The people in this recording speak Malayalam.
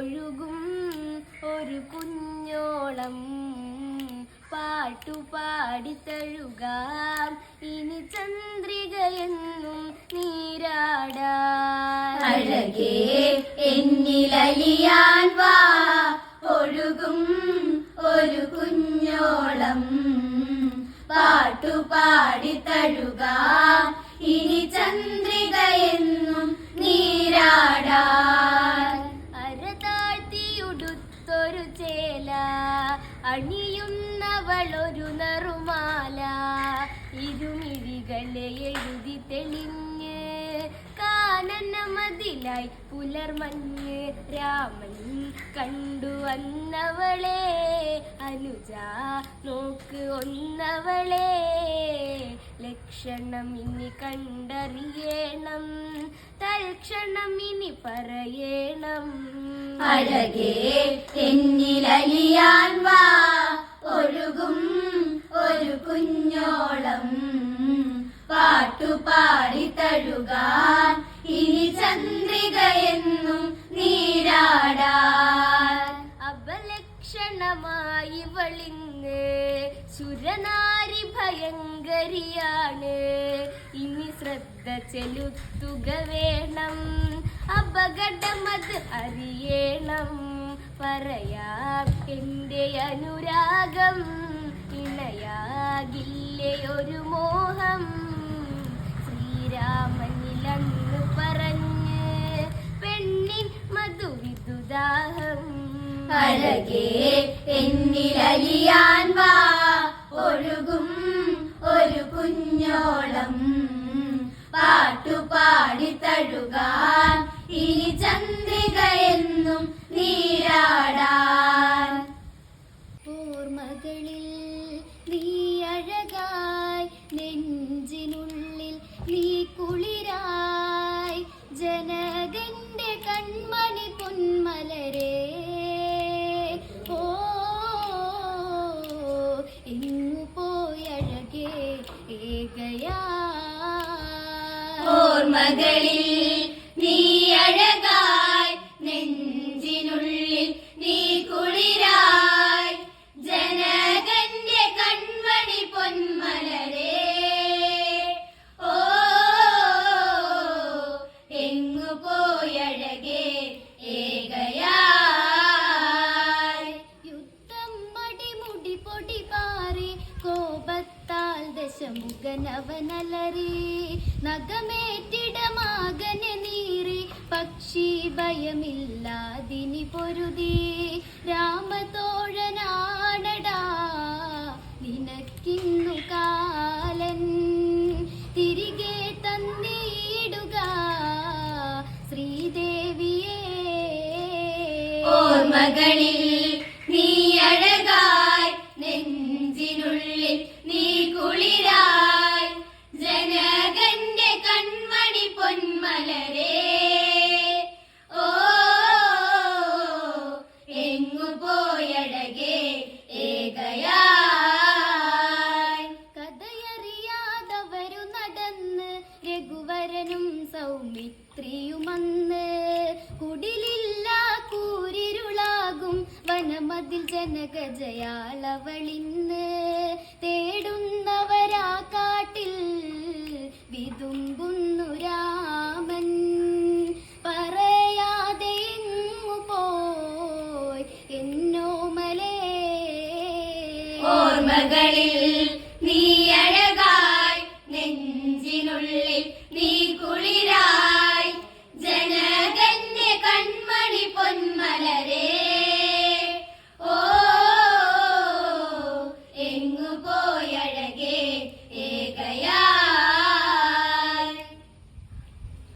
ഒഴുകും ഒരു കുഞ്ഞോളം. പാട്ടുപാടി തഴുകാം. ഇനി ചന്ദ്രികയെന്നും നീരാടാൻ എന്നിലിയാൻ എന്നിലലിയാൻ വാ. ഒഴുകും ഒരു കുഞ്ഞോളം. പാട്ടുപാടി തഴുക. ഇനി ചന്ദ്രികയെന്നും നീരാടാൻ അരതാഴ്ത്തിയുടുത്തൊരു ചേല. അണിയുന്നവളൊരു നറുമാല. ഇരുമിഴികളെ എഴുതി തെളിഞ്ഞ് കാനന മതിലായി പുലർമഞ്ഞ് രാമൻ കണ്ടു വന്നവളെ. അനുജ നോക്ക് ഒന്നവളെ. ലക്ഷണം ഇനി കണ്ടറിയണം. തൽക്ഷണം ഇനി പറയണം. അഴകേ എന്നിലലിയാൻ വാ. ഒഴുകും ഒരു കുഞ്ഞോളം. പാട്ടുപാടി തഴുകാൻ ഇനി ചന്ദ്രികയെന്നും നീരാടാൻ. അപലക്ഷണമായി വളിങ്ങ് സുരനാരി ഭയങ്കരിയാണ്. ഇനി ശ്രദ്ധ ചെലുത്തുക വേണം. അപകടമത് അറിയണം. പറയാം എന്റെ അനുരാഗം ഇണയാകില്ലേ ഒരു മോഹം. ശ്രീരാമനിലന്ന് പറഞ്ഞ് പെണ്ണിൻ മധുവിദുദാഹം. അഴകേ എന്നിലലിയാൻ വാ. ഒഴുകും ഒരു കുഞ്ഞോളം. പാട്ടുപാടി തഴുകാൻ ഇനി ചന്ദ്രികയെന്നും നീരാടാൻ. ഓർമ്മകളിൽ നീ അഴകായി നെഞ്ചിനുള്ളിൽ നീ കുളിരായി ഓർമ്മകളിൽ നീ അഴകായി ദശമുഖനവനലറി നഗമേറ്റിടമാകനെ നീറി പക്ഷി ഭയമില്ലാതിനി പൊരുതി. രാമതോഴനാടടാ നിനക്കിന്നു കാലൻ. തിരികെ തന്നിടുക ശ്രീദേവിയേ. ഓർമ്മകളിൽ നീ അഴകായി സൗമിത്രിയുമന്ന് കുടിലില്ല കൂരിരുളാകും വനമതിൽ ജനകജയാളവളിന്ന് തേടുന്നവരാ കാട്ടിൽ വിതുമ്പുന്നു രാമൻ. പറയാതെ എങ്ങു പോയി എന്നോമലേ. ഓർമ്മകളിൽ